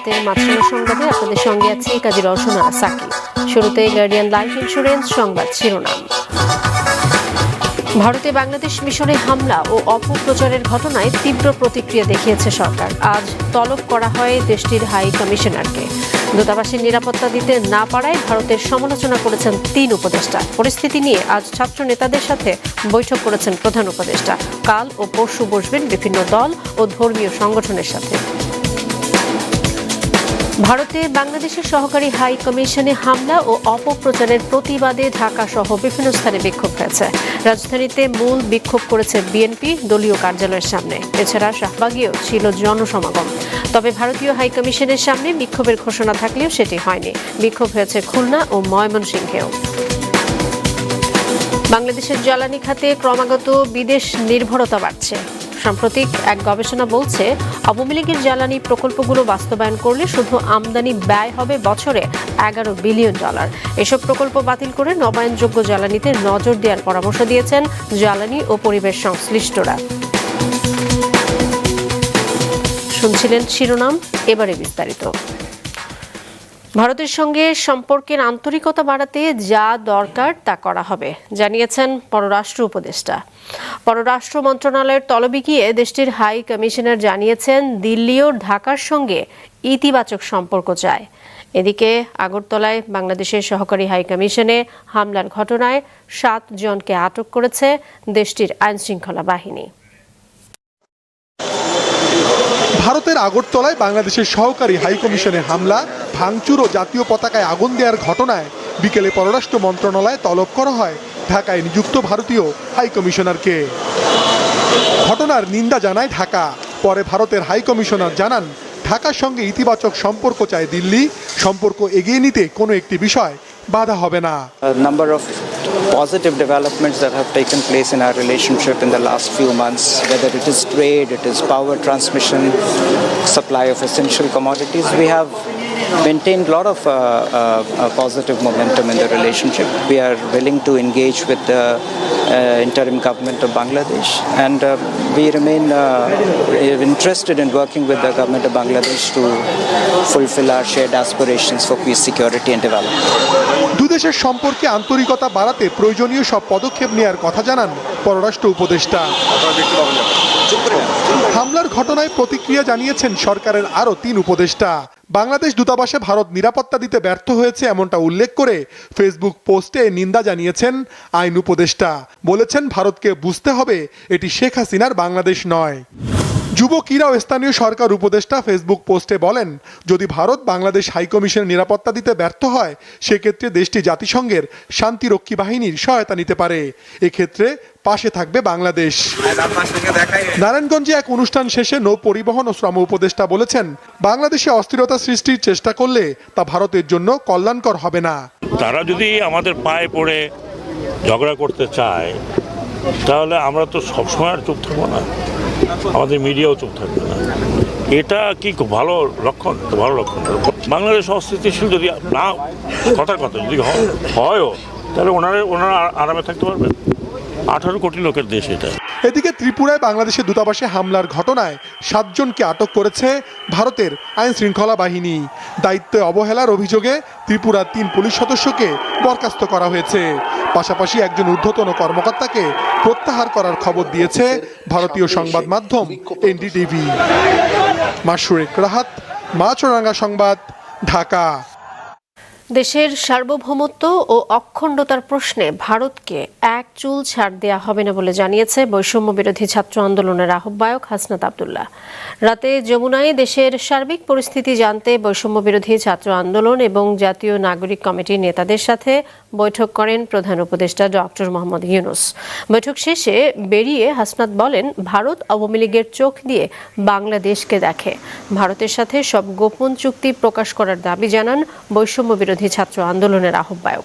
রাতের মাছরাঙা সংবাদে আপনাদের সঙ্গে আছি কাজী রওশনা সাকি শুরুতে গার্ডিয়ান লাইফ ইন্স্যুরেন্স সংবাদ শিরোনাম। ভারতে বাংলাদেশ মিশনে হামলা ও অপপ্রচারের ঘটনায় তীব্র প্রতিক্রিয়া দেখিয়েছে সরকার। আজ তলব করা হয় দেশটির হাই কমিশনারকে। দূতাবাসের নিরাপত্তা দিতে না পারায় ভারতের সমালোচনা করেছেন তিন উপদেষ্টা। পরিস্থিতি নিয়ে আজ ছাত্র নেতাদের সাথে বৈঠক করেছেন প্রধান উপদেষ্টা। কাল ও পরশু বসবেন বিভিন্ন দল ও ধর্মীয় সংগঠনের সাথে। ভারতে বাংলাদেশের সহকারী হাই কমিশনে হামলা ও অপপ্রচারের প্রতিবাদে ঢাকা সহ বিভিন্ন স্থানে বিক্ষোভ হয়েছে। রাজধানীতে মূল বিক্ষোভ করেছে বিএনপি, দলীয় কার্যালয়ের সামনে। এছাড়া শাহবাগেও ছিল জনসমাগম। তবে ভারতীয় হাই কমিশনের সামনে বিক্ষোভের ঘোষণা থাকলেও সেটি হয়নি। বিক্ষোভ হয়েছে খুলনা ও ময়মনসিংহেও। বাংলাদেশের জ্বালানি খাতে ক্রমাগত বিদেশ নির্ভরতা বাড়ছে। সাম্প্রতিক এক গবেষণা বলছে, আওয়ামী লীগের জ্বালানি প্রকল্পগুলো বাস্তবায়ন করলে শুধু আমদানি ব্যয় হবে বছরে এগারো বিলিয়ন ডলার। এসব প্রকল্প বাতিল করে নবায়নযোগ্য জ্বালানিতে নজর দেওয়ার পরামর্শ দিয়েছেন জ্বালানি ও পরিবেশ সংশ্লিষ্টরা। শুনছিলেন শিরোনাম, এবারে বিস্তারিত। ভারতের সঙ্গে সম্পর্কের আন্তরিকতা বাড়াতে যা দরকার তা করা হবে, জানিয়েছেন পররাষ্ট্র উপদেষ্টা। পররাষ্ট্র মন্ত্রণালয়ের তলবি গিয়ে দেশটির হাই কমিশনার জানিয়েছেন, দিল্লি ও ঢাকার সঙ্গে ইতিবাচক সম্পর্ক চায়। এদিকে আগরতলায় বাংলাদেশের সহকারী হাই কমিশনে হামলার ঘটনায় সাত জনকে আটক করেছে দেশটির আইনশৃঙ্খলা বাহিনী। ভারতের আগরতলায় বাংলাদেশের সহকারী হাইকমিশনে হামলা ভাঙচুর ও জাতীয় পতাকায় আগুন দেওয়ার ঘটনায় বিকেলে পররাষ্ট্র মন্ত্রণালয়ে তলব করা হয় ঢাকায় নিযুক্ত ভারতীয় হাইকমিশনারকে ঘটনার নিন্দা জানায় ঢাকা পরে ভারতের হাইকমিশনার জানান ঢাকার সঙ্গে ইতিবাচক সম্পর্ক চায় দিল্লি সম্পর্ক এগিয়ে নিতে কোনো একটি বিষয় বাধা হবে না a number positive developments that have taken place in our relationship in the last few months, whether it is trade, it is power transmission, supply of essential commodities. We have maintained a lot of uh, uh, uh, positive momentum in the relationship. We are willing to engage with the uh, interim government of Bangladesh, and uh, we remain uh, interested in working with the government of Bangladesh to fulfill our shared aspirations for peace, security, and development. দুদেশের সম্পর্কে আন্তরিকতা বাড়াতে প্রয়োজনীয় সব পদক্ষেপ নেওয়ার কথা জানান পররাষ্ট্র উপদেষ্টা হামলার ঘটনায় প্রতিক্রিয়া জানিয়েছেন সরকারের আরও তিন উপদেষ্টা বাংলাদেশ দূতাবাসে ভারত নিরাপত্তা দিতে ব্যর্থ হয়েছে এমনটা উল্লেখ করে ফেসবুক পোস্টে নিন্দা জানিয়েছেন আইন উপদেষ্টা। বলেছেন, ভারতকে বুঝতে হবে এটি শেখ হাসিনার বাংলাদেশ নয়। যুব ক্রীড়া স্থানীয় সরকার উপদেষ্টা ফেসবুক পোস্টে বলেন, যদি ভারত বাংলাদেশ হাইকমিশনের নিরাপত্তা দিতে ব্যর্থ হয়, সেক্ষেত্রে দেশটি জাতিসংঘের শান্তিরক্ষী বাহিনীর সহায়তা নিতে পারে। এক্ষেত্রে পাশে থাকবে বাংলাদেশ। নারায়ণগঞ্জে এক অনুষ্ঠান শেষে নৌ পরিবহন ও শ্রম উপদেষ্টা বলেছেন, বাংলাদেশে অস্থিরতা সৃষ্টির চেষ্টা করলে তা ভারতের জন্য কল্যাণকর হবে না। তারা যদি আমাদের পায়ে পড়ে ঝগড়া করতে চায়, তাহলে আমরা তো সবসময় আর চুপ থাকব না। আমাদের মিডিয়াও চোখ থাকবে না। এটা কি খুব ভালো লক্ষণ? ভালো লক্ষণ। বাংলাদেশ অস্থিতিশীল যদি না কথার কথা, যদি হয়- হয়ও, তাহলে ওনারা ওনারা আরামে থাকতে পারবেন। আঠারো কোটি লোকের দেশ এটা। এদিকে ত্রিপুরায় বাংলাদেশের দূতাবাসে হামলার ঘটনায় সাতজনকে আটক করেছে ভারতের আইন শৃঙ্খলা বাহিনী। দায়িত্বে অবহেলার অভিযোগে ত্রিপুরার তিন পুলিশ সদস্যকে বরখাস্ত করা হয়েছে। পাশাপাশি একজন ঊর্ধ্বতন কর্মকর্তাকে প্রত্যাহার করার খবর দিয়েছে ভারতীয় সংবাদ মাধ্যম এনডিটিভি। মাসুরেক রাহাত মাছরাঙ্গা সংবাদ, ঢাকা। দেশের সার্বভৌমত্ব ও অখণ্ডতার প্রশ্নে ভারতকে এক চুল ছাড় দেয়া হবে না বলে জানিয়েছে বৈষম্য বিরোধী ছাত্র আন্দোলনের আহ্বায়ক হাসনাত আবদুল্লাহ। রাতে যমুনায় দেশের সার্বিক পরিস্থিতি জানতে বৈষম্য বিরোধী ছাত্র আন্দোলন এবং জাতীয় নাগরিক কমিটির নেতাদের সাথে বৈঠক করেন প্রধান উপদেষ্টা ডক্টর মোহাম্মদ ইউনুস। বৈঠক শেষে বেরিয়ে হাসনাত বলেন, ভারত আওয়ামী লীগের চোখ দিয়ে বাংলাদেশকে দেখে। ভারতের সাথে সব গোপন চুক্তি প্রকাশ করার দাবি জানান বৈষম্য বিরোধী ছাত্র আন্দোলনের আহ্বায়ক।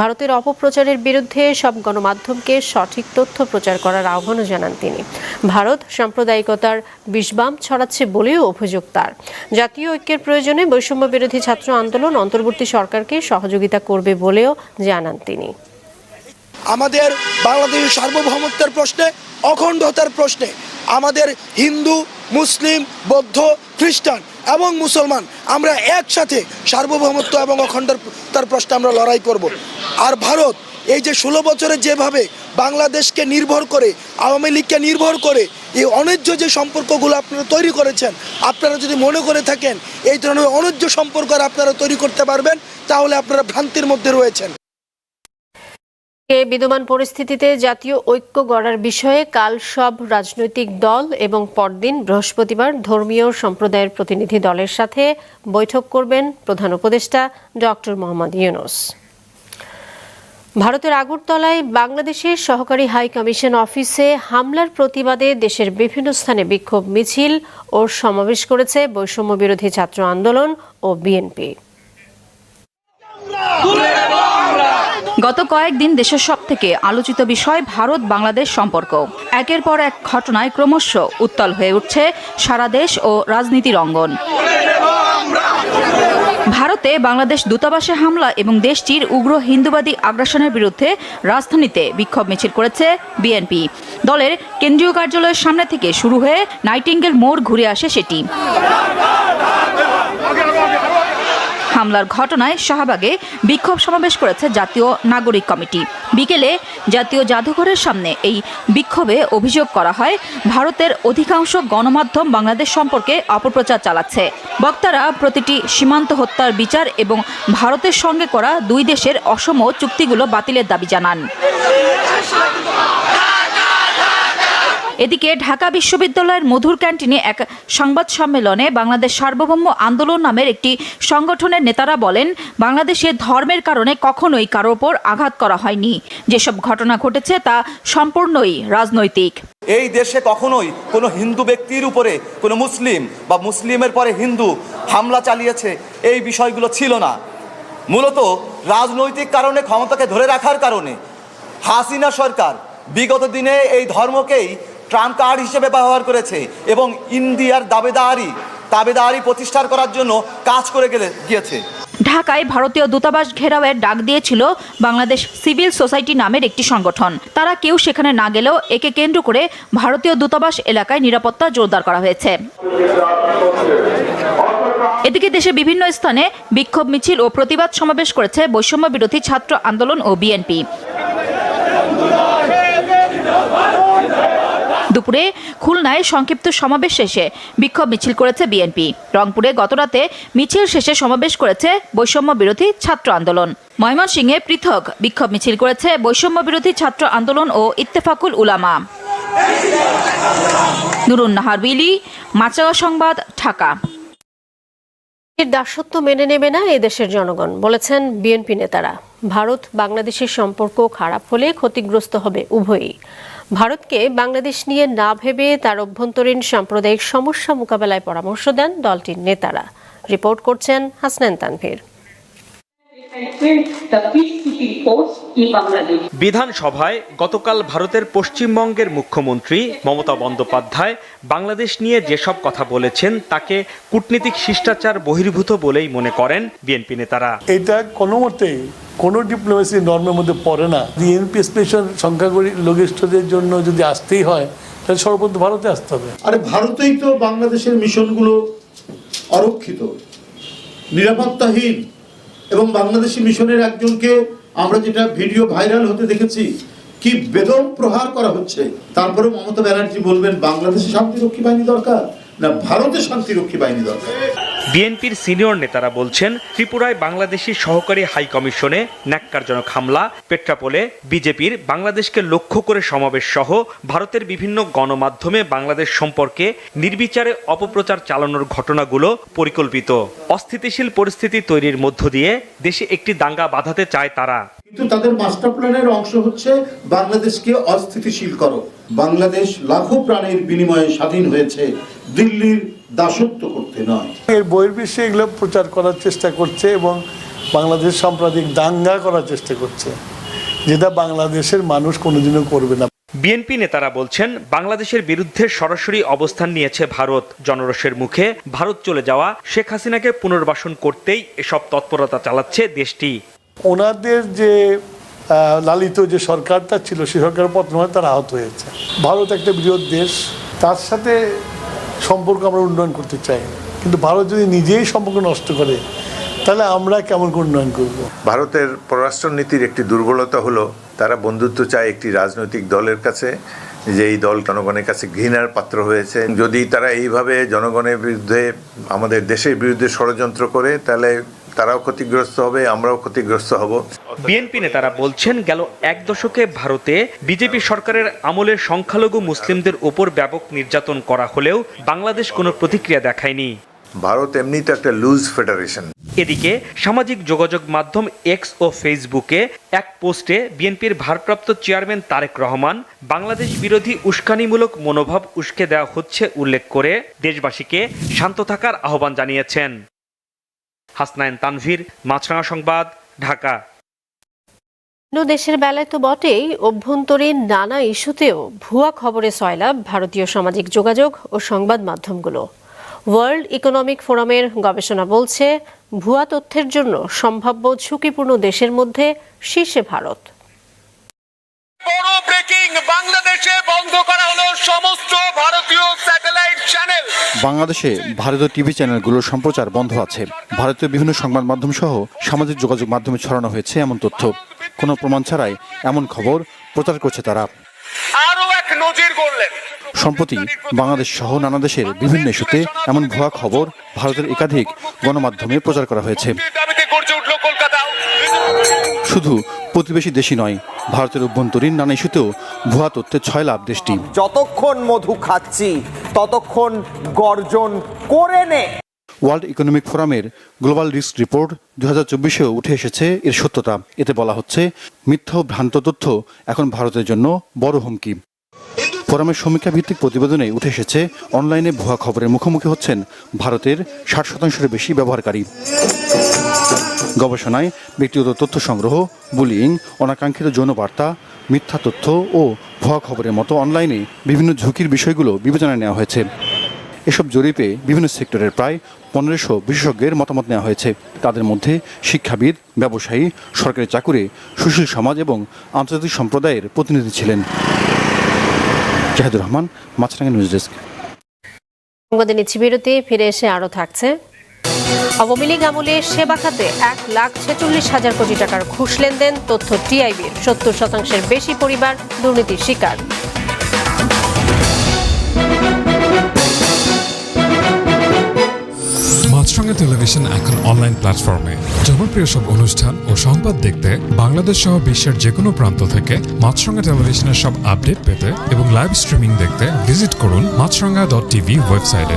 ভারতের অপপ্রচারের বিরুদ্ধে সব গণমাধ্যমকে সঠিক তথ্য প্রচার করার আহ্বানও জানান তিনি। ভারত সাম্প্রদায়িকতার বিষবাম ছড়াচ্ছে বলেও অভিযোগ তার। জাতীয় ঐক্যের প্রয়োজনে বৈষম্য বিরোধী ছাত্র আন্দোলন অন্তর্বর্তী সরকারকে সহযোগিতা করবে বলেও জানান তিনি। আমাদের বাংলাদেশের সার্বভৌমত্বের প্রশ্নে, অখণ্ডতার প্রশ্নে, আমাদের হিন্দু, মুসলিম, বৌদ্ধ, খ্রিস্টান এবং মুসলমান, আমরা একসাথে সার্বভৌমত্ব এবং অখণ্ডতার প্রশ্নে আমরা লড়াই করব। আর ভারত এই যে ষোলো বছরে যেভাবে বাংলাদেশকে নির্ভর করে, আওয়ামী লীগকে নির্ভর করে, এই অন্যায্য যে সম্পর্কগুলো আপনারা তৈরি করেছেন, আপনারা যদি মনে করে থাকেন, এই ধরনের অন্যায্য সম্পর্ক আপনারা তৈরি করতে পারবেন, তাহলে আপনারা ভ্রান্তির মধ্যে রয়েছেন। এ বিদ্যমান পরিস্থিতিতে জাতীয় ঐক্য গড়ার বিষয়ে কাল সব রাজনৈতিক দল এবং পরদিন বৃহস্পতিবার ধর্মীয় সম্প্রদায়ের প্রতিনিধি দলের সাথে বৈঠক করবেন প্রধান উপদেষ্টা ডক্টর মোহাম্মদ ইউনুস। ভারতের আগরতলায় বাংলাদেশের সহকারী হাই কমিশন অফিসে হামলার প্রতিবাদে দেশের বিভিন্ন স্থানে বিক্ষোভ মিছিল ও সমাবেশ করেছে বৈষম্য বিরোধী ছাত্র আন্দোলন ও বিএনপি। গত কয়েকদিন দেশের সব থেকে আলোচিত বিষয় ভারত বাংলাদেশ সম্পর্ক। একের পর এক ঘটনায় ক্রমশ উত্তাল হয়ে উঠছে সারা দেশ ও রাজনীতির অঙ্গন। ভারতে বাংলাদেশ দূতাবাসে হামলা এবং দেশটির উগ্র হিন্দুবাদী আগ্রাসনের বিরুদ্ধে রাজধানীতে বিক্ষোভ মিছিল করেছে বিএনপি। দলের কেন্দ্রীয় কার্যালয়ের সামনে থেকে শুরু হয়ে নাইটিঙ্গেল মোড় ঘুরে আসে সেটি। হামলার ঘটনায় শাহবাগে বিক্ষোভ সমাবেশ করেছে জাতীয় নাগরিক কমিটি। বিকেলে জাতীয় জাদুঘরের সামনে এই বিক্ষোভে অভিযোগ করা হয়, ভারতের অধিকাংশ গণমাধ্যম বাংলাদেশ সম্পর্কে অপপ্রচার চালাচ্ছে। বক্তারা প্রতিটি সীমান্ত হত্যার বিচার এবং ভারতের সঙ্গে করা দুই দেশের অসম চুক্তিগুলো বাতিলের দাবি জানান। এদিকে ঢাকা বিশ্ববিদ্যালয়ের মধুর ক্যান্টিনে এক সংবাদ সম্মেলনে বাংলাদেশ সার্বভৌম আন্দোলন নামের একটি সংগঠনের নেতারা বলেন, বাংলাদেশে ধর্মের কারণে কখনোই কারও ওপর আঘাত করা হয়নি। যেসব ঘটনা ঘটেছে তা সম্পূর্ণই রাজনৈতিক। এই দেশে কখনোই কোনো হিন্দু ব্যক্তির উপরে, কোনো মুসলিম বা মুসলিমের পরে হিন্দু হামলা চালিয়েছে, এই বিষয়গুলো ছিল না। মূলত রাজনৈতিক কারণে ক্ষমতাকে ধরে রাখার কারণে হাসিনা সরকার বিগত দিনে এই ধর্মকেই ট্রাম্প কার্ড হিসেবে ব্যবহার করেছে এবং ইন্ডিয়ার দাবেদারি দাবেদারি প্রতিষ্ঠা করার জন্য কাজ করে গেলে, গিয়েছে। ঢাকায় ভারতীয় দূতাবাস ঘেরাওয়ের ডাক দিয়েছিল বাংলাদেশ সিভিল সোসাইটি নামের একটি সংগঠন। তারা কেউ সেখানে না গেলেও একে কেন্দ্র করে ভারতীয় দূতাবাস এলাকায় নিরাপত্তা জোরদার করা হয়েছে। এদিকে দেশে বিভিন্ন স্থানে বিক্ষোভ মিছিল ও প্রতিবাদ সমাবেশ করেছে বৈষম্য বিরোধী ছাত্র আন্দোলন ও বিএনপি। দুপুরে খুলনায় সংক্ষিপ্ত সমাবেশ শেষে বিক্ষোভ মিছিল করেছে বিএনপি। রংপুরে গতরাতে মিছিল শেষে সমাবেশ করেছে বৈষম্য বিরোধী ছাত্র আন্দোলন। ময়মনসিংহে পৃথক বিক্ষোভ মিছিল করেছে বৈষম্য বিরোধী ছাত্র আন্দোলন ও ইত্তেফাকুল উলামা। নুরুন নাহার বিলি মাচাওয়া সংবাদ, ঢাকা। দাসত্ব মেনে নেবে না এদেশের জনগণ, বলেছেন বিএনপি নেতারা। ভারত বাংলাদেশের সম্পর্ক খারাপ হলে ক্ষতিগ্রস্ত হবে উভয়ই। ভারতকে বাংলাদেশ নিয়ে না ভেবে তার অভ্যন্তরীণ সাম্প্রদায়িক সমস্যা মোকাবেলায় পরামর্শ দেন দলটির নেতারা। রিপোর্ট করছেন Hasnan Tanvir the peacekeeping force in Bangladesh. বিধানসভায় গতকাল ভারতের পশ্চিমবঙ্গের মুখ্যমন্ত্রী মমতা বন্দ্যোপাধ্যায় বাংলাদেশ নিয়ে যেসব কথা বলেছেন তাকে কূটনীতিক শিষ্টাচার বহির্ভূত বলেই মনে করেন বিএনপি নেতারা। এটা কোনো মতেই কোনো ডিপ্লোমেসি নর্মের মধ্যে পড়ে না। বিএনপি স্পেশাল সংখ্যাগরিষ্ঠদের জন্য যদি আসতেই হয় তাহলে সর্বপ্রথম ভারতে আসতে হবে। আরে ভারতেই তো বাংলাদেশের মিশনগুলো অরক্ষিত নিরাপত্তাহীন। এবং বাংলাদেশি মিশনের একজনকে আমরা যেটা ভিডিও ভাইরাল হতে দেখেছি, কি বেদম প্রহার করা হচ্ছে। তারপরে মমতা ব্যানার্জি বলবেন, বাংলাদেশে শান্তিরক্ষী বাহিনী দরকার না, ভারতে শান্তিরক্ষী বাহিনী দরকার। বিএনপির সিনিয়র নেতারা বলছেন, ত্রিপুরায় বাংলাদেশি সহকারী হাই কমিশনে ন্যাক্কারজনক হামলা, পেট্রাপোলে বিজেপির বাংলাদেশকে লক্ষ্য করে সমাবেশ সহ ভারতের বিভিন্ন গণমাধ্যমে বাংলাদেশ সম্পর্কে নির্বিচারে অপপ্রচার চালানোর ঘটনাগুলো পরিকল্পিত। অস্থিতিশীল পরিস্থিতি তৈরির মধ্য দিয়ে দেশে একটি দাঙ্গা বাঁধাতে চায় তারা। কিন্তু তাদের মাস্টার প্ল্যানের অংশ হচ্ছে, বাংলাদেশকে অস্থিতিশীল করো। বাংলাদেশ লাখো প্রাণের বিনিময়ে স্বাধীন হয়েছে। দিল্লির দাসত্ব করতে নয়। এর বহির্বিশ্বে এগুলো প্রচার করার চেষ্টা করছে এবং বাংলাদেশ সাম্প্রদায়িক দাঙ্গা করার চেষ্টা করছে যেটা বাংলাদেশের মানুষ কোনোদিনও করবে না। বিএনপি নেতারা বলছেন বাংলাদেশের বিরুদ্ধে সরাসরি অবস্থান নিয়েছে ভারত। জনরসের মুখে ভারত চলে যাওয়া শেখ হাসিনাকে পুনর্বাসন করতেই এসব তৎপরতা চালাচ্ছে দেশটি। ওনাদের যে আহ, লালিত যে সরকারটা ছিল সেই সরকার পতন হয় তারা আহত হয়েছে। ভারত একটা বৃহৎ দেশ তার সাথে সম্পর্ক আমরা উন্নয়ন করতে চাই। কিন্তু ভারত যদি নিজেই সম্পর্ক নষ্ট করে, তাহলে আমরা কেমন উন্নয়ন করব? ভারতের পররাষ্ট্রনীতির একটি দুর্বলতা হলো, তারা বন্ধুত্ব চায় একটি রাজনৈতিক দলের কাছে, যে এই দল জনগণের কাছে ঘৃণার পাত্র হয়েছে। যদি তারা এইভাবে জনগণের বিরুদ্ধে, আমাদের দেশের বিরুদ্ধে ষড়যন্ত্র করে, তাহলে তারাও ক্ষতিগ্রস্ত হবে আমরাও ক্ষতিগ্রস্ত হব। বিএনপি নেতারা বলছেন গেল এক দশকে ভারতে বিজেপি সরকারের আমলে সংখ্যালঘু মুসলিমদের ওপর ব্যাপক নির্যাতন করা হলেও বাংলাদেশ কোনো প্রতিক্রিয়া দেখায়নি। ভারত এমনিতে একটা লুজ ফেডারেশন। এদিকে সামাজিক যোগাযোগ মাধ্যম এক্স ও ফেসবুকে এক পোস্টে বিএনপির ভারপ্রাপ্ত চেয়ারম্যান তারেক রহমান বাংলাদেশ বিরোধী উস্কানিমূলক মনোভাব উস্কে দেওয়া হচ্ছে উল্লেখ করে দেশবাসীকে শান্ত থাকার আহ্বান জানিয়েছেন। হাসনাইন তানভীর মাছরাঙা সংবাদ ঢাকা। অন্য দেশের বেলায় তো বটেই অভ্যন্তরীণ নানা ইস্যুতেও ভুয়া খবরে সয়লাভ ভারতীয় সামাজিক যোগাযোগ ও সংবাদ মাধ্যমগুলো। ওয়ার্ল্ড ইকোনমিক ফোরামের গবেষণা বলছে ভুয়া তথ্যের জন্য সম্ভাব্য ঝুঁকিপূর্ণ দেশের মধ্যে শীর্ষে ভারত। বড় ব্রেকিং বাংলাদেশে বন্ধ করা হলো সমস্ত ভারতীয় স্যাটেলাইট বাংলাদেশে ভারতীয় টিভি চ্যানেলগুলোর সম্প্রচার বন্ধ আছে। ভারতীয় বিভিন্ন সংবাদ মাধ্যম সহ সামাজিক যোগাযোগ মাধ্যমে ছড়ানো হয়েছে এমন তথ্য। কোনো প্রমাণ ছাড়াই এমন খবর প্রচার করছে তারা। আরও এক নজির গড়লেন। সম্প্রতি বাংলাদেশ সহ নানা দেশের বিভিন্ন ইস্যুতে এমন ভুয়া খবর ভারতের একাধিক গণমাধ্যমে প্রচার করা হয়েছে। শুধু প্রতিবেশী দেশই নয় ভারতের অভ্যন্তরীণ নানা ইস্যুতেও ভুয়া তথ্যে ছয় লাভ দেশটি। যতক্ষণ মধু খাচ্ছি ততক্ষণ গর্জন করে নে। ওয়ার্ল্ড ইকোনমিক ফোরামের গ্লোবাল রিস্ক রিপোর্ট দু হাজার চব্বিশেও উঠে এসেছে এর সত্যতা। এতে বলা হচ্ছে মিথ্যা ভ্রান্ত তথ্য এখন ভারতের জন্য বড় হুমকি। ফোরামের সমীক্ষা ভিত্তিক প্রতিবেদনে উঠে এসেছে অনলাইনে ভুয়া খবরের মুখোমুখি হচ্ছেন ভারতের ষাট শতাংশের বেশি ব্যবহারকারী। গবেষণায় ব্যক্তিগত তথ্য সংগ্রহ, বুলিং, অনাকাঙ্ক্ষিত যৌনবার্তা, মিথ্যা তথ্য ও ভুয়া খবরের মতো অনলাইনে বিভিন্ন ঝুঁকির বিষয়গুলো বিবেচনায় নেওয়া হয়েছে। এসব জরিপে বিভিন্ন সেক্টরের প্রায় পনেরোশো বিশেষজ্ঞের মতামত নেওয়া হয়েছে। তাদের মধ্যে শিক্ষাবিদ, ব্যবসায়ী, সরকারি চাকুরে, সুশীল সমাজ এবং আন্তর্জাতিক সম্প্রদায়ের প্রতিনিধি ছিলেন। Zahidur Rahman, Maasranga news desk. বিরতি, ফিরে এসে আরও থাকছে আওয়ামী লীগ আমলে সেবা খাতে এক লাখ ছেচল্লিশ হাজার কোটি টাকার ঘুষ লেনদেন, তথ্য টিআইবির। সত্তর শতাংশের বেশি পরিবার দুর্নীতির শিকার। মাছরাঙা টেলিভিশন এখন অনলাইন প্ল্যাটফর্মে। জনপ্রিয় সব অনুষ্ঠান ও সংবাদ দেখতে বাংলাদেশ সহ বিশ্বের যে কোনো প্রান্ত থেকে মাছরাঙা টেলিভিশনের সব আপডেট পেতে এবং লাইভ স্ট্রিমিং দেখতে ভিজিট করুন মাছরাঙা ডট টিভি ওয়েবসাইটে।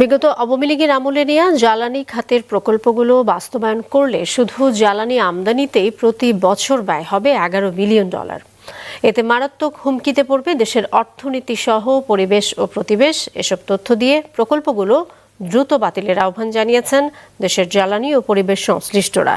বিগত আওয়ামী লীগের আমলে নেওয়া জ্বালানি খাতের প্রকল্পগুলো বাস্তবায়ন করলে শুধু জ্বালানি আমদানিতেই প্রতি বছর ব্যয় হবে এগারো বিলিয়ন ডলার। এতে মারাত্মক হুমকিতে পড়বে দেশের অর্থনীতি সহ পরিবেশ ও প্রতিবেশ। এসব তথ্য দিয়ে প্রকল্পগুলো দ্রুত বাতিলের আহ্বান জানিয়েছেন দেশের জ্বালানি ও পরিবেশ সংশ্লিষ্টরা।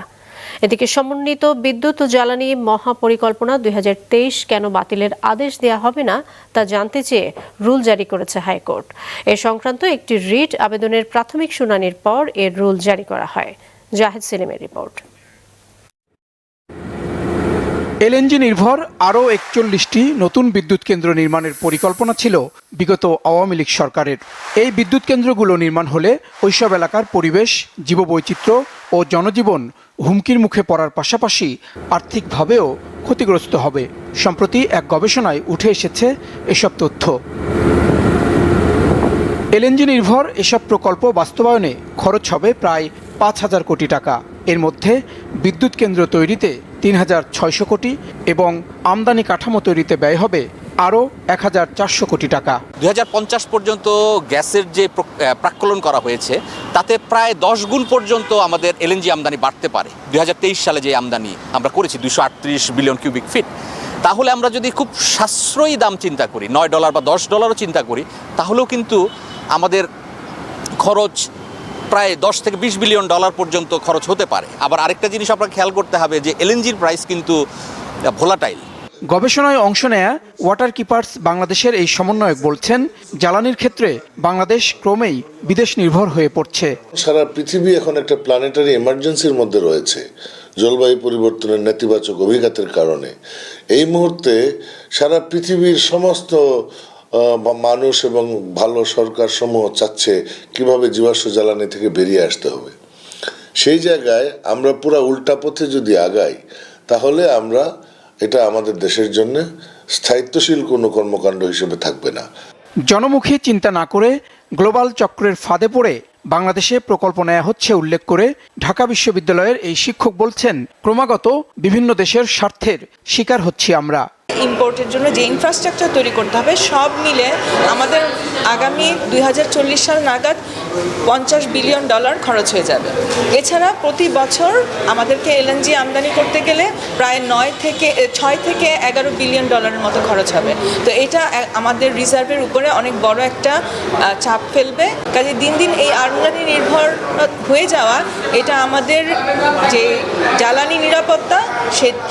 এদিকে সমন্বিত বিদ্যুৎ ও জ্বালানি মহাপরিকল্পনা দুই হাজার তেইশ কেন বাতিলের আদেশ দেয়া হবে না তা জানতে চেয়ে রুল জারি করেছে হাইকোর্ট। এ সংক্রান্ত একটি রিট আবেদনের প্রাথমিক শুনানির পর এর রুল জারি করা হয়। জাহেদ সেলিমের রিপোর্ট। এলএনজি নির্ভর আরও একচল্লিশটি নতুন বিদ্যুৎ কেন্দ্র নির্মাণের পরিকল্পনা ছিল বিগত আওয়ামী লীগ সরকারের। এই বিদ্যুৎ কেন্দ্রগুলো নির্মাণ হলে ওইসব এলাকার পরিবেশ, জীববৈচিত্র্য ও জনজীবন হুমকির মুখে পড়ার পাশাপাশি আর্থিকভাবেও ক্ষতিগ্রস্ত হবে, সম্প্রতি এক গবেষণায় উঠে এসেছে এসব তথ্য। এলএনজি নির্ভর এসব প্রকল্প বাস্তবায়নে খরচ হবে প্রায় পাঁচ হাজার কোটি টাকা। এর মধ্যে বিদ্যুৎ কেন্দ্র তৈরিতে তিন হাজার ছয়শো কোটি এবং আমদানি কাঠামো তৈরিতে ব্যয় হবে আরও এক হাজার চারশো কোটি টাকা। দুই হাজার পঞ্চাশ পর্যন্ত গ্যাসের যে প্র- প্রাক্কলন করা হয়েছে, তাতে প্রায় দশ গুণ পর্যন্ত আমাদের এলএনজি আমদানি বাড়তে পারে। দুই হাজার তেইশ সালে যে আমদানি আমরা করেছি দুশো বিলিয়ন কিউবিক ফিট। তাহলে আমরা যদি খুব সাশ্রয়ী দাম চিন্তা করি, নয় ডলার বা দশ ডলারও চিন্তা করি, তাহলেও কিন্তু আমাদের খরচ প্রায় দশ থেকে বিশ বিলিয়ন ডলার পর্যন্ত খরচ হতে পারে। আবার আরেকটা জিনিস আপনাকে খেয়াল করতে হবে যে এলএনজির প্রাইস কিন্তু ভোলাটাইল গবেষণায় অংশ নেয়া ওয়াটার কিপার্স বাংলাদেশের এই সমন্বয়ক বলছেন জ্বালানির ক্ষেত্রে বাংলাদেশ ক্রমেই বিদেশ নির্ভর হয়ে পড়ছে। সারা পৃথিবী এখন একটা প্ল্যানেটারি এমার্জেন্সির মধ্যে রয়েছে জলবায়ু পরিবর্তনের নেতিবাচক অভিঘাতের কারণে। এই মুহূর্তে সারা পৃথিবীর সমস্ত মানুষ এবং ভালো সরকার সমূহ চাচ্ছে কীভাবে জীবাশ্ম জ্বালানি থেকে বেরিয়ে আসতে হবে। সেই জায়গায় আমরা পুরা উল্টা পথে যদি আগাই, তাহলে আমরা এটা আমাদের দেশের জন্য স্থায়িত্বশীল কোনো কর্মকাণ্ড হিসেবে থাকবে না। জনমুখী চিন্তা না করে গ্লোবাল চক্রের ফাঁদে পড়ে বাংলাদেশে প্রকল্প নেওয়া হচ্ছে উল্লেখ করে ঢাকা বিশ্ববিদ্যালয়ের এই শিক্ষক বলছেন, ক্রমাগত বিভিন্ন দেশের স্বার্থের শিকার হচ্ছি আমরা। ইম্পোর্টের জন্য যে ইনফ্রাস্ট্রাকচার তৈরি করতে হবে, সব মিলে আমাদের আগামী দুই হাজার চল্লিশ সাল নাগাদ পঞ্চাশ বিলিয়ন ডলার খরচ হয়ে যাবে। এছাড়া প্রতি বছর আমাদেরকে এলএনজি আমদানি করতে গেলে প্রায় নয় থেকে ছয় থেকে এগারো বিলিয়ন ডলারের মতো খরচ হবে। তো এটা আমাদের রিজার্ভের উপরে অনেক বড় একটা চাপ ফেলবে। কাজে দিন দিন এই আমদানি নির্ভর হয়ে যাওয়া, এটা আমাদের যে জ্বালানি নিরাপত্তা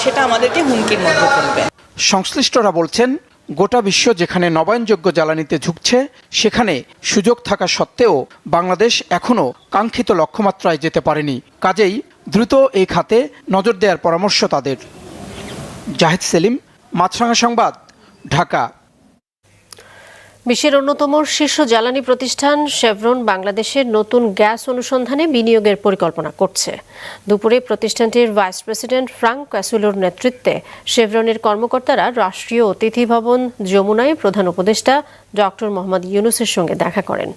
সেটা আমাদেরকে হুমকির মধ্যে ফেলবে। সংশ্লিষ্টরা বলছেন, গোটা বিশ্ব যেখানে নবায়নযোগ্য জ্বালানিতে ঝুঁকছে, সেখানে সুযোগ থাকা সত্ত্বেও বাংলাদেশ এখনও কাঙ্ক্ষিত লক্ষ্যমাত্রায় যেতে পারেনি। কাজেই দ্রুত এই খাতে নজর দেওয়ার পরামর্শ তাদের। জাহেদ সেলিম, মাছরাঙা সংবাদ, ঢাকা। বিশ্বের অন্যতম শীর্ষ জ্বালানি প্রতিষ্ঠান শেভরন বাংলাদেশের নতুন গ্যাস অনুসন্ধানে বিনিয়োগের পরিকল্পনা করছে। দুপুরে প্রতিষ্ঠানটির ভাইস প্রেসিডেন্ট ফ্রাঙ্ক ক্যাসুলোর নেতৃত্বে শেভরনের কর্মকর্তারা রাষ্ট্রীয় অতিথি ভবন যমুনায় প্রধান উপদেষ্টা ডক্টর মোহাম্মদ ইউনুসের সঙ্গে দেখা করেন।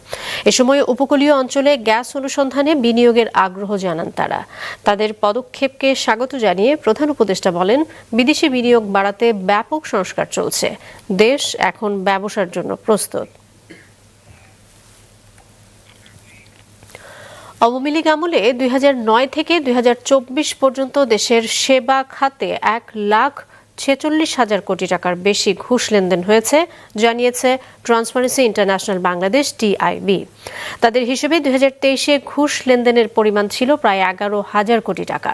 এ সময় উপকূলীয় অঞ্চলে গ্যাস অনুসন্ধানে বিনিয়োগের আগ্রহ জানান তারা। তাদের পদক্ষেপকে স্বাগত জানিয়ে প্রধান উপদেষ্টা বলেন, বিদেশি বিনিয়োগ বাড়াতে ব্যাপক সংস্কার চলছে। দেশ এখন ব্যবসার জন্য প্রস্তুত। আওয়ামী লীগ আমলে দুই হাজার নয় থেকে দুই হাজার চব্বিশ পর্যন্ত দেশের সেবা খাতে এক লাখ ছেচল্লিশ হাজার কোটি টাকার বেশি ঘুষ লেনদেন হয়েছে, জানিয়েছে ট্রান্সপারেন্সি ইন্টারন্যাশনাল বাংলাদেশ টিআইবি তাদের হিসেবে দুই হাজার তেইশে ঘুষ লেনদেনের পরিমাণ ছিল প্রায় এগারো হাজার কোটি টাকা।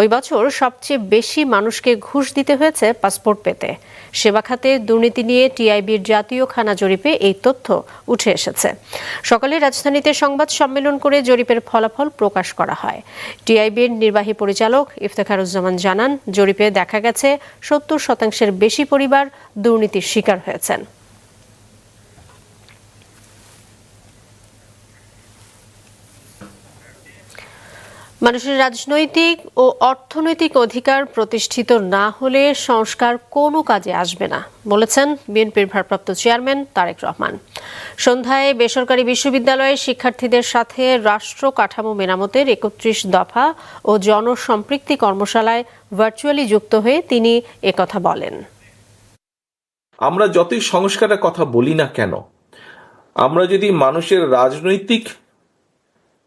ওই বছর সবচেয়ে বেশি মানুষকে ঘুষ দিতে হয়েছে পাসপোর্ট পেতে। সেবা খাতে দুর্নীতি নিয়ে টিআইবির জাতীয় খানা জরিপে এই তথ্য উঠে এসেছে। সকালে রাজধানীতে সংবাদ সম্মেলন করে জরিপের ফলাফল প্রকাশ করা হয়। টিআইবির নির্বাহী পরিচালক ইফতেখারুজ্জামান জানান, জরিপে দেখা গেছে, সত্তর শতাংশের বেশি পরিবার দুর্নীতির শিকার হয়েছেন। মানুষের রাজনৈতিক ও অর্থনৈতিক অধিকার প্রতিষ্ঠিত না হলে সংস্কার কোনো কাজে আসবে না, বলেছেন বিএনপির ভারপ্রাপ্ত চেয়ারম্যান তারেক রহমান। সন্ধ্যায় বেসরকারি বিশ্ববিদ্যালয়ে শিক্ষার্থীদের সাথে রাষ্ট্র কাঠামো মেরামতের একত্রিশ দফা ও জনসম্পৃক্তি কর্মশালায় ভার্চুয়ালি যুক্ত হয়ে তিনি একথা বলেন। আমরা যতই সংস্কারের কথা বলি না কেন, আমরা যদি মানুষের রাজনৈতিক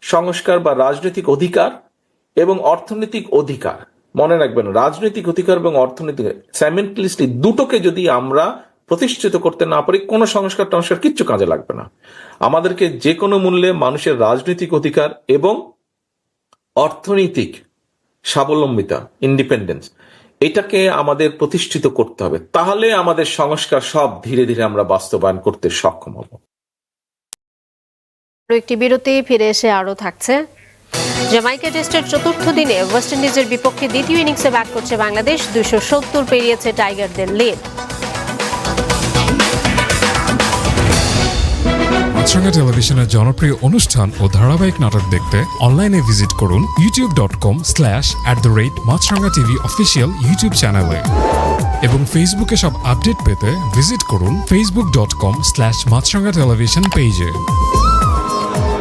সংস্কার বা রাজনৈতিক অধিকার এবং অর্থনৈতিক অধিকার। মনে রাখবেন, রাজনৈতিক অধিকার এবং অর্থনৈতিক স্যামেন্টলিস্টলি দুটোকে যদি আমরা প্রতিষ্ঠিত করতে না পারি, কোনো সংস্কার টংস্কার কিচ্ছু কাজে লাগবে না। আমাদেরকে যে কোনো মূল্যে মানুষের রাজনৈতিক অধিকার এবং অর্থনৈতিক স্বাবলম্বিতা ইন্ডিপেন্ডেন্স এটাকে আমাদের প্রতিষ্ঠিত করতে হবে। তাহলে আমাদের সংস্কার সব ধীরে ধীরে আমরা বাস্তবায়ন করতে সক্ষম হব। একটি বিরতি, ফিরে এসে আরও থাকছে জামাইকা টেস্টের চতুর্থ দিনে ওয়েস্ট ইন্ডিজের বিপক্ষে দ্বিতীয় ইনিংসে ব্যাট করছে বাংলাদেশ। দুশো সত্তর পেরিয়েছে টাইগারদের লিড। মাছরাঙা টেলিভিশনের জনপ্রিয় অনুষ্ঠান ও ধারাবাহিক নাটক দেখতে অনলাইনে ভিজিট করুন YouTube dot com slash at the rate Maasranga TV official YouTube চ্যানেলে এবং ফেসবুকে সব আপডেট পেতে ভিজিট করুন Facebook dot com slash Maasranga television পেজে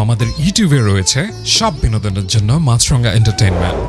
আমাদের ইউটিউবে রয়েছে সব বিনোদনের জন্য মাছরঙ্গা এন্টারটেইনমেন্ট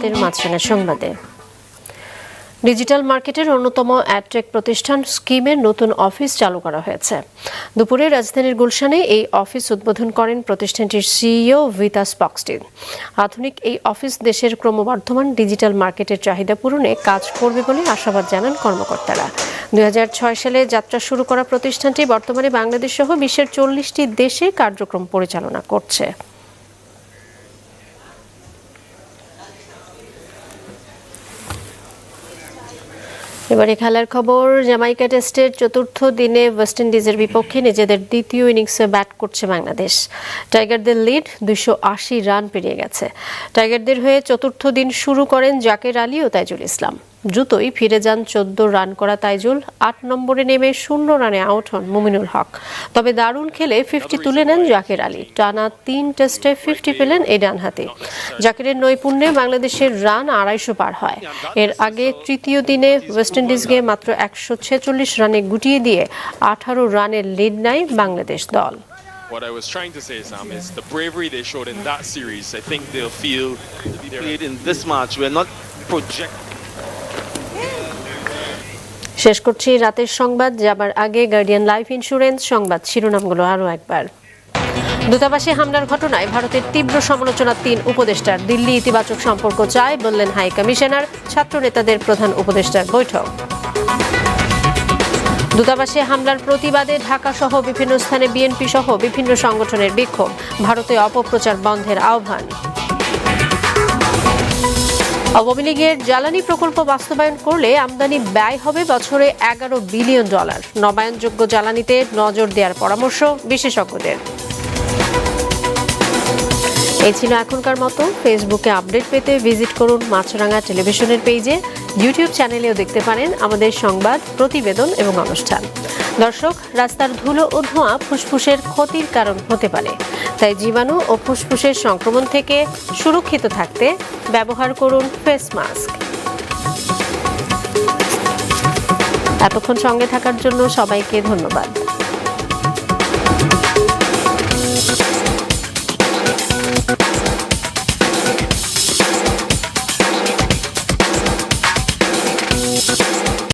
রাতের মাঝখানের সংবাদে। ডিজিটাল মার্কেটের অন্যতম অ্যাডটেক প্রতিষ্ঠান স্কিমের নতুন অফিস চালু করা হয়েছে। দুপুরে রাজধানীর গুলশানে এই অফিস উদ্বোধন করেন প্রতিষ্ঠানটির সিইও ভিতাস পক্সটিন আধুনিক এই অফিস দেশের ক্রমবর্ধমান ডিজিটাল মার্কেটের চাহিদা পূরণে কাজ করবে বলে আশাবাদ জানান কর্মকর্তারা। দুই হাজার ছয় সালে যাত্রা শুরু করা প্রতিষ্ঠানটি বর্তমানে বাংলাদেশ সহ বিশ্বের চল্লিশটি দেশে কার্যক্রম পরিচালনা করছে। এবারে খেলার খবর জামাইকা টেস্টের চতুর্থ দিনে ওয়েস্ট ইন্ডিজের বিপক্ষে নিজেদের দ্বিতীয় ইনিংসে ব্যাট করছে বাংলাদেশ। টাইগারদের লিড দুশো আশি রান পেরিয়ে গেছে। টাইগারদের হয়ে চতুর্থ দিন শুরু করেন জাকের আলী ও তাইজুল ইসলাম। দ্রুতই ফিরে যান চোদ্দ রান করা তাইজুল আট নম্বরে নেমে শূন্য রানে আউট হন মুমিনুল হক তবে দারুণ খেলে ফিফটি তুলে নেন জাকের আলী টানা তিন টেস্টে ফিফটি পেলেন এই ডানহাতি জাকিরের নৈপুণ্যে বাংলাদেশের রান আড়াইশো পার হয় এর আগে তৃতীয় দিনে ওয়েস্ট ইন্ডিজকে মাত্র একশো ছেচল্লিশ রানে গুটিয়ে দিয়ে আঠারো রানের লিড নেয় বাংলাদেশ দল What I was trying to say, Sam, is the bravery they showed in that series. I think they'll feel played in this match. We're not project. শেষ করছি রাতের সংবাদ, যাবার আগে গার্ডিয়ান লাইফ ইন্স্যুরেন্স সংবাদ শিরোনামগুলো আরও একবার। দূতাবাসে হামলার ঘটনায় ভারতের তীব্র সমালোচনা তিন উপদেষ্টার। দিল্লি ইতিবাচক সম্পর্ক চায়, বললেন হাই কমিশনার, ছাত্র নেতাদের প্রধান উপদেষ্টার বৈঠক। দূতাবাসে হামলার প্রতিবাদে ঢাকা সহ বিভিন্ন স্থানে বিএনপি সহ বিভিন্ন সংগঠনের বিক্ষোভ। ভারতে অপপ্রচার বন্ধের আহ্বান। আওয়ামী লীগের জ্বালানি প্রকল্প বাস্তবায়ন করলে আমদানি ব্যয় হবে বছরে এগারো বিলিয়ন ডলার। নবায়নযোগ্য জ্বালানিতে নজর দেওয়ার পরামর্শ বিশেষজ্ঞদের। এই ছিল এখনকার মতো। ফেসবুকে আপডেট পেতে ভিজিট করুন মাছরাঙা টেলিভিশনের পেজে ইউটিউব চ্যানেলেও দেখতে পারেন আমাদের সংবাদ, প্রতিবেদন এবং অনুষ্ঠান। দর্শক, রাস্তার ধুলো ও ধোঁয়া ফুসফুসের ক্ষতির কারণ হতে পারে। তাই জীবাণু ও ফুসফুসের সংক্রমণ থেকে সুরক্ষিত থাকতে ব্যবহার করুন ফেস মাস্ক এতক্ষণ সঙ্গে থাকার জন্য সবাইকে ধন্যবাদ।